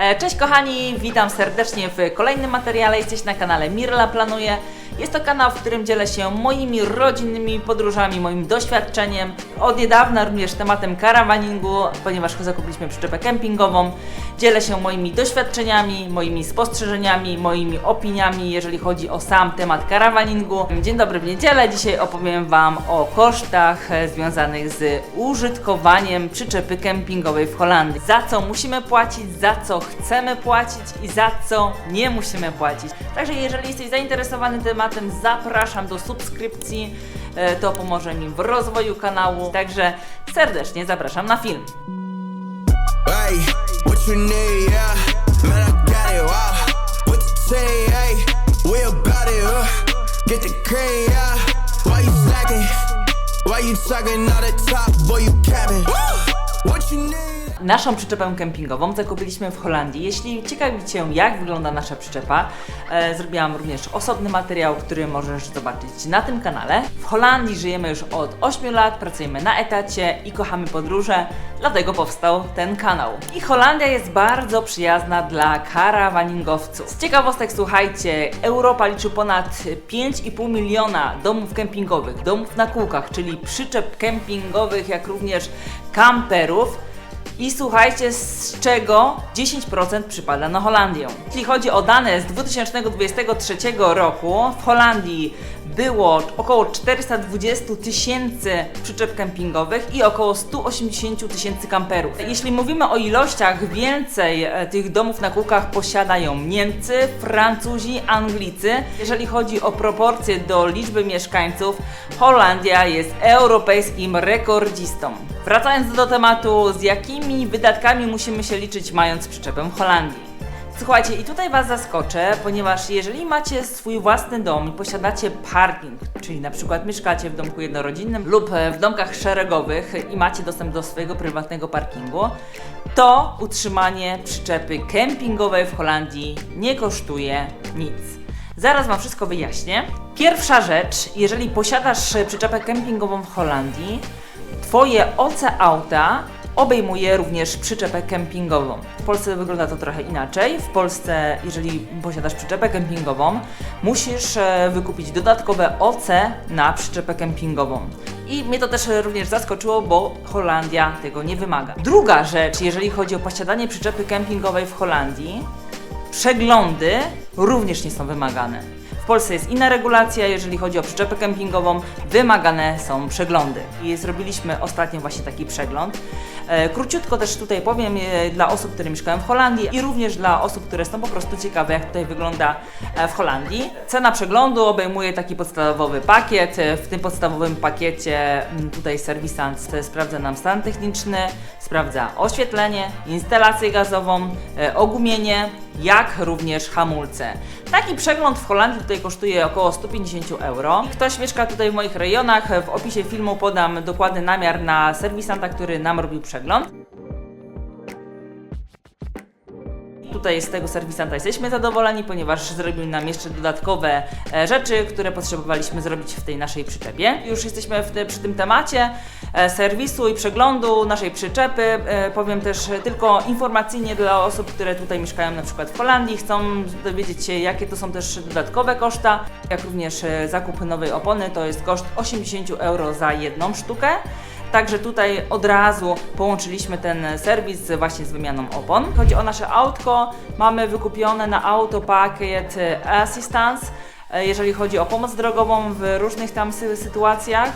E, Cześć kochani, witam serdecznie w kolejnym materiale. Jesteś na kanale Mirla Planuje. Jest to kanał, w którym dzielę się moimi rodzinnymi podróżami, moim doświadczeniem. Od niedawna również tematem karawaningu, ponieważ zakupiliśmy przyczepę kempingową. Dzielę się moimi doświadczeniami, moimi spostrzeżeniami, moimi opiniami, jeżeli chodzi o sam temat karawaningu. Dzień dobry w niedzielę. Dzisiaj opowiem Wam o kosztach związanych z użytkowaniem przyczepy kempingowej w Holandii. Za co musimy płacić, za co chcemy płacić i za co nie musimy płacić. Także jeżeli jesteś zainteresowany tematem, zapraszam do subskrypcji. E, To pomoże mi w rozwoju kanału. Także serdecznie zapraszam na film. Hey, need, yeah? Man, I got it, wow. What you say, hey? We about it, uh. Get the cream, yeah. Why you slacking? Why you talking all the top, boy, you capping? What you need? Naszą przyczepę kempingową zakupiliśmy w Holandii. Jeśli ciekawi Cię, jak wygląda nasza przyczepa, e, zrobiłam również osobny materiał, który możesz zobaczyć na tym kanale. W Holandii żyjemy już od 8 lat, pracujemy na etacie i kochamy podróże, dlatego powstał ten kanał. I Holandia jest bardzo przyjazna dla karawaningowców. Z ciekawostek słuchajcie, Europa liczy ponad 5,5 miliona domów kempingowych, domów na kółkach, czyli przyczep kempingowych, jak również kamperów. I słuchajcie, z czego 10% przypada na Holandię. Jeśli chodzi o dane z 2023 roku, w Holandii było około 420 tysięcy przyczep kempingowych i około 180 tysięcy kamperów. Jeśli mówimy o ilościach, więcej e, tych domów na kółkach posiadają Niemcy, Francuzi, Anglicy. Jeżeli chodzi o proporcje do liczby mieszkańców, Holandia jest europejskim rekordzistą. Wracając do tematu, z jakimi wydatkami musimy się liczyć mając przyczepę w Holandii? Słuchajcie, i tutaj Was zaskoczę, ponieważ jeżeli macie swój własny dom i posiadacie parking, czyli na przykład mieszkacie w domku jednorodzinnym lub w domkach szeregowych i macie dostęp do swojego prywatnego parkingu, to utrzymanie przyczepy kempingowej w Holandii nie kosztuje nic. Zaraz Wam wszystko wyjaśnię. Pierwsza rzecz, jeżeli posiadasz przyczepę kempingową w Holandii, Twoje OC auta obejmuje również przyczepę kempingową. W Polsce wygląda to trochę inaczej. W Polsce, jeżeli posiadasz przyczepę kempingową, musisz e, wykupić dodatkowe OC na przyczepę kempingową. I mnie to też również zaskoczyło, bo Holandia tego nie wymaga. Druga rzecz, jeżeli chodzi o posiadanie przyczepy kempingowej w Holandii, przeglądy również nie są wymagane. W Polsce jest inna regulacja, jeżeli chodzi o przyczepę kempingową, wymagane są przeglądy. I zrobiliśmy ostatnio właśnie taki przegląd. E, króciutko też tutaj powiem e, dla osób, które mieszkają w Holandii i również dla osób, które są po prostu ciekawe, jak tutaj wygląda e, w Holandii. Cena przeglądu obejmuje taki podstawowy pakiet. W tym podstawowym pakiecie m, tutaj serwisant sprawdza nam stan techniczny, sprawdza oświetlenie, instalację gazową, ogumienie, jak również hamulce. Taki przegląd w Holandii tutaj kosztuje około 150 euro. Ktoś mieszka tutaj w moich rejonach, w opisie filmu podam dokładny namiar na serwisanta, który nam robił przegląd. Tutaj z tego serwisanta jesteśmy zadowoleni, ponieważ zrobił nam jeszcze dodatkowe e, rzeczy, które potrzebowaliśmy zrobić w tej naszej przyczepie. Już jesteśmy w te, przy tym temacie e, serwisu i przeglądu naszej przyczepy. E, powiem też tylko informacyjnie dla osób, które tutaj mieszkają na przykład w Holandii, chcą dowiedzieć się, jakie to są też dodatkowe koszta, jak również zakup nowej opony, to jest koszt 80 euro za jedną sztukę. Także tutaj od razu połączyliśmy ten serwis właśnie z wymianą opon. Chodzi o nasze autko, mamy wykupione na auto pakiet e, Assistance, e, jeżeli chodzi o pomoc drogową w różnych tam sy- sytuacjach.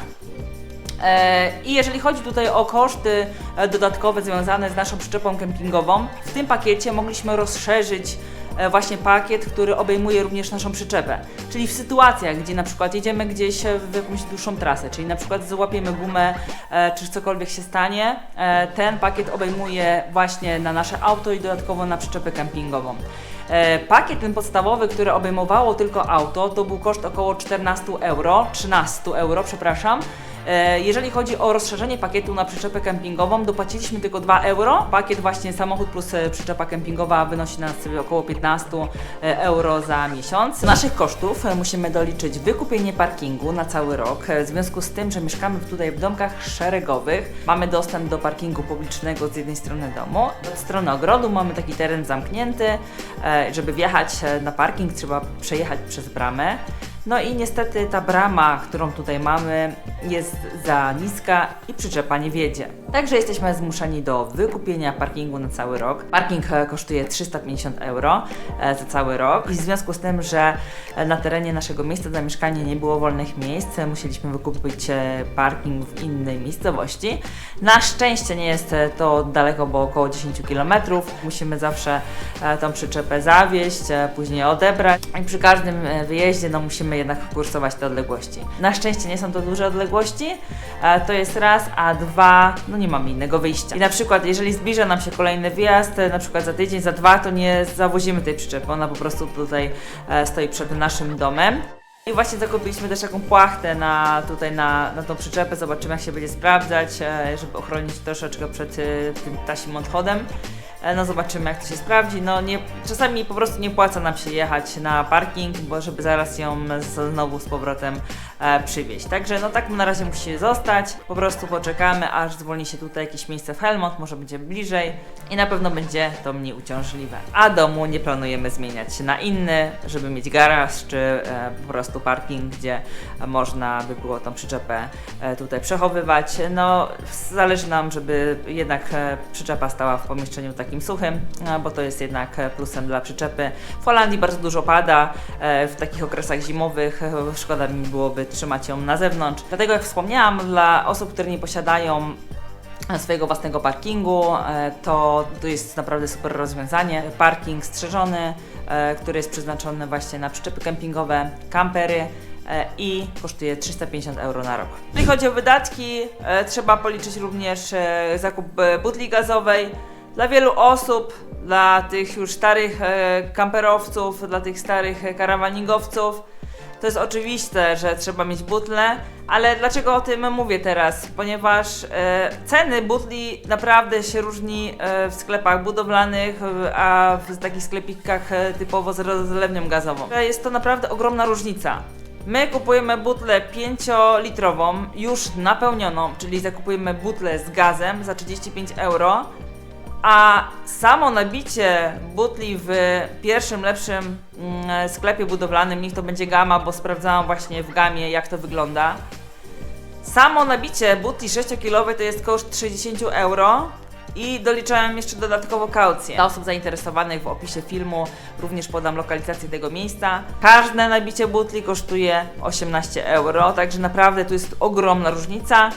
E, I jeżeli chodzi tutaj o koszty e, dodatkowe związane z naszą przyczepą kempingową, w tym pakiecie mogliśmy rozszerzyć e, właśnie pakiet, który obejmuje również naszą przyczepę. Czyli w sytuacjach, gdzie na przykład jedziemy gdzieś w jakąś dłuższą trasę, czyli na przykład złapiemy gumę, czy cokolwiek się stanie, ten pakiet obejmuje właśnie na nasze auto i dodatkowo na przyczepę kempingową. Pakiet ten podstawowy, który obejmowało tylko auto, to był koszt około 14 euro, 13 euro, przepraszam. E, Jeżeli chodzi o rozszerzenie pakietu na przyczepę kempingową, dopłaciliśmy tylko 2 euro. Pakiet właśnie samochód plus e, przyczepa kempingowa wynosi nas około 15 euro za miesiąc. Z naszych kosztów e, musimy doliczyć wykupienie parkingu na cały rok. E, W związku z tym, że mieszkamy tutaj w domkach szeregowych, mamy dostęp do parkingu publicznego z jednej strony domu, od strony ogrodu mamy taki teren zamknięty. E, Żeby wjechać e, na parking, trzeba przejechać przez bramę. No i niestety ta brama, którą tutaj mamy, jest za niska i przyczepa nie wiedzie. Także jesteśmy zmuszeni do wykupienia parkingu na cały rok. Parking e, kosztuje 350 euro e, za cały rok i w związku z tym, że e, na terenie naszego miejsca zamieszkania nie było wolnych miejsc, musieliśmy wykupić parking w innej miejscowości. Na szczęście nie jest to daleko, bo około 10 km. Musimy zawsze tą przyczepę zawieźć, później odebrać i przy każdym wyjeździe no, musimy jednak kursować te odległości. Na szczęście nie są to duże odległości, e, to jest raz, a dwa, no nie mamy innego wyjścia. I na przykład jeżeli zbliża nam się kolejny wyjazd, e, na przykład za tydzień, za dwa, to nie zawozimy tej przyczepy, ona po prostu tutaj e, stoi przed naszym domem. I właśnie zakupiliśmy też taką płachtę na, tutaj na, na tą przyczepę, zobaczymy jak się będzie sprawdzać, żeby ochronić troszeczkę przed tym tasim odchodem. No zobaczymy jak to się sprawdzi. No nie, czasami po prostu nie płaca nam się jechać na parking, bo żeby zaraz ją znowu z powrotem e, przywieźć. Także no tak na razie musi zostać. Po prostu poczekamy aż zwolni się tutaj jakieś miejsce w Helmont, może będzie bliżej i na pewno będzie to mniej uciążliwe. A domu nie planujemy zmieniać na inny, żeby mieć garaż czy e, po prostu parking, gdzie można by było tą przyczepę e, tutaj przechowywać. No zależy nam, żeby jednak e, przyczepa stała w pomieszczeniu takim suchym, e, bo to jest jednak plusem dla przyczepy. W Holandii bardzo dużo pada e, w takich okresach zimowych. e, Szkoda mi byłoby trzymać ją na zewnątrz. Dlatego jak wspomniałam, dla osób, które nie posiadają swojego własnego parkingu, e, to to jest naprawdę super rozwiązanie. Parking strzeżony, e, który jest przeznaczony właśnie na przyczepy kempingowe, kampery e, i kosztuje 350 euro na rok. Jeżeli chodzi o wydatki, e, trzeba policzyć również e, zakup e, butli gazowej. Dla wielu osób, dla tych już starych e, kamperowców, dla tych starych e, karawaningowców, to jest oczywiste, że trzeba mieć butle, ale dlaczego o tym mówię teraz? Ponieważ e, ceny butli naprawdę się różni e, w sklepach budowlanych, a w takich sklepikach e, typowo z rozlewnią gazową. E, Jest to naprawdę ogromna różnica. My kupujemy butlę 5-litrową, już napełnioną, czyli zakupujemy butlę z gazem za 35 euro, a samo nabicie butli w pierwszym, lepszym mm, sklepie budowlanym, niech to będzie Gama, bo sprawdzałam właśnie w Gamie, jak to wygląda. Samo nabicie butli 6-kilowej to jest koszt 60 euro i doliczałem jeszcze dodatkowo kaucję. Dla osób zainteresowanych w opisie filmu również podam lokalizację tego miejsca. Każde nabicie butli kosztuje 18 euro, także naprawdę tu jest ogromna różnica.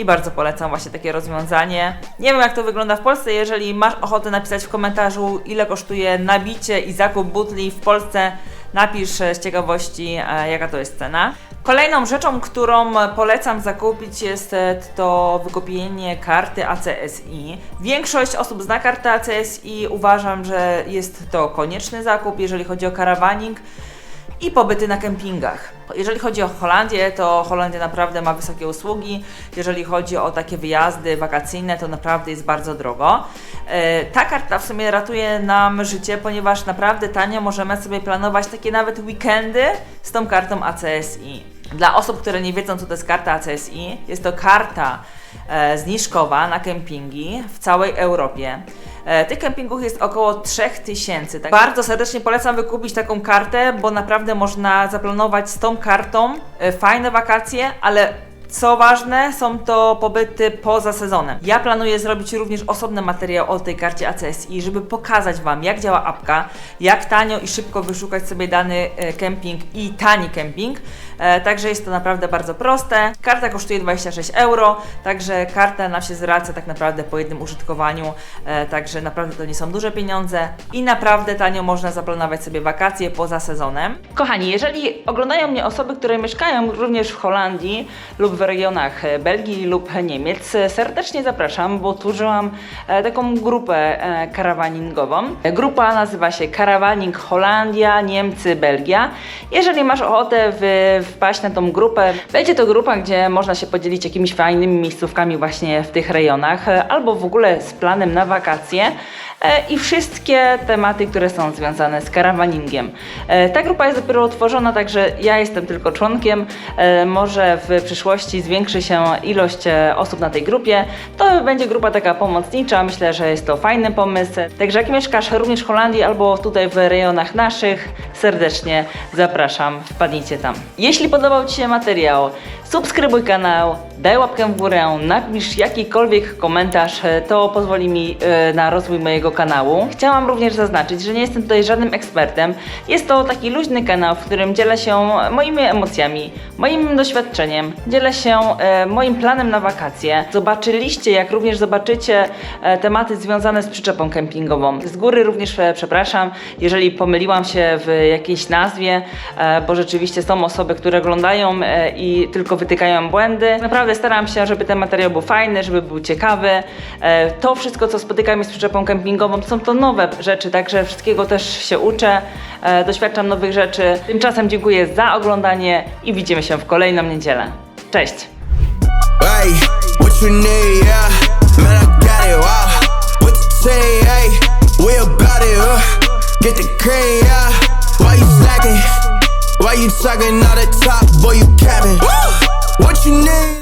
I bardzo polecam właśnie takie rozwiązanie. Nie wiem jak to wygląda w Polsce, jeżeli masz ochotę napisać w komentarzu ile kosztuje nabicie i zakup butli w Polsce, napisz e, z ciekawości e, jaka to jest cena. Kolejną rzeczą, którą polecam zakupić jest e, to wykupienie karty ACSI. Większość osób zna kartę ACSI, uważam, że jest to konieczny zakup, jeżeli chodzi o karawaning i pobyty na kempingach. Jeżeli chodzi o Holandię, to Holandia naprawdę ma wysokie usługi. Jeżeli chodzi o takie wyjazdy wakacyjne, to naprawdę jest bardzo drogo. E, Ta karta w sumie ratuje nam życie, ponieważ naprawdę tanio możemy sobie planować takie nawet weekendy z tą kartą ACSI. Dla osób, które nie wiedzą, co to jest karta ACSI, jest to karta e, zniżkowa na kempingi w całej Europie. E, Tych kempingów jest około 3000. Tak? Bardzo serdecznie polecam wykupić taką kartę, bo naprawdę można zaplanować z tą kartą e, fajne wakacje, ale co ważne, są to pobyty poza sezonem. Ja planuję zrobić również osobny materiał o tej karcie ACSI, żeby pokazać Wam, jak działa apka, jak tanio i szybko wyszukać sobie dany e, kemping i tani kemping. E, Także jest to naprawdę bardzo proste. Karta kosztuje 26 euro, także karta nam się zwraca tak naprawdę po jednym użytkowaniu, e, także naprawdę to nie są duże pieniądze i naprawdę tanio można zaplanować sobie wakacje poza sezonem. Kochani, jeżeli oglądają mnie osoby, które mieszkają również w Holandii lub w regionach e, Belgii lub Niemiec, serdecznie zapraszam, bo tworzyłam e, taką grupę e, karawaningową. Grupa nazywa się Karawaning Holandia, Niemcy, Belgia. Jeżeli masz ochotę wpaść na tą grupę. Będzie to grupa, gdzie można się podzielić jakimiś fajnymi miejscówkami właśnie w tych rejonach, albo w ogóle z planem na wakacje i wszystkie tematy, które są związane z karawaningiem. E, Ta grupa jest dopiero utworzona, także ja jestem tylko członkiem. E, Może w przyszłości zwiększy się ilość e, osób na tej grupie. To będzie grupa taka pomocnicza, myślę, że jest to fajny pomysł. Także jak mieszkasz również w Holandii albo tutaj w rejonach naszych, serdecznie zapraszam, wpadnijcie tam. Jeśli podobał Ci się materiał, subskrybuj kanał, daj łapkę w górę, napisz jakikolwiek komentarz, e, to pozwoli mi e, na rozwój mojego kanału. Chciałam również zaznaczyć, że nie jestem tutaj żadnym ekspertem. Jest to taki luźny kanał, w którym dzielę się moimi emocjami, moim doświadczeniem, dzielę się e, moim planem na wakacje. Zobaczyliście, jak również zobaczycie tematy związane z przyczepą kempingową. Z góry również przepraszam, jeżeli pomyliłam się w jakiejś nazwie, bo rzeczywiście są osoby, które oglądają i tylko wytykają błędy. Naprawdę staram się, żeby ten materiał był fajny, żeby był ciekawy. E, To wszystko, co spotykam z przyczepą kempingową, są to nowe rzeczy, także wszystkiego też się uczę, e, doświadczam nowych rzeczy. Tymczasem dziękuję za oglądanie i widzimy się w kolejną niedzielę. Cześć! Get the cream, yeah. Why you slacking? Why you talking out the top, boy, you capping? What you need?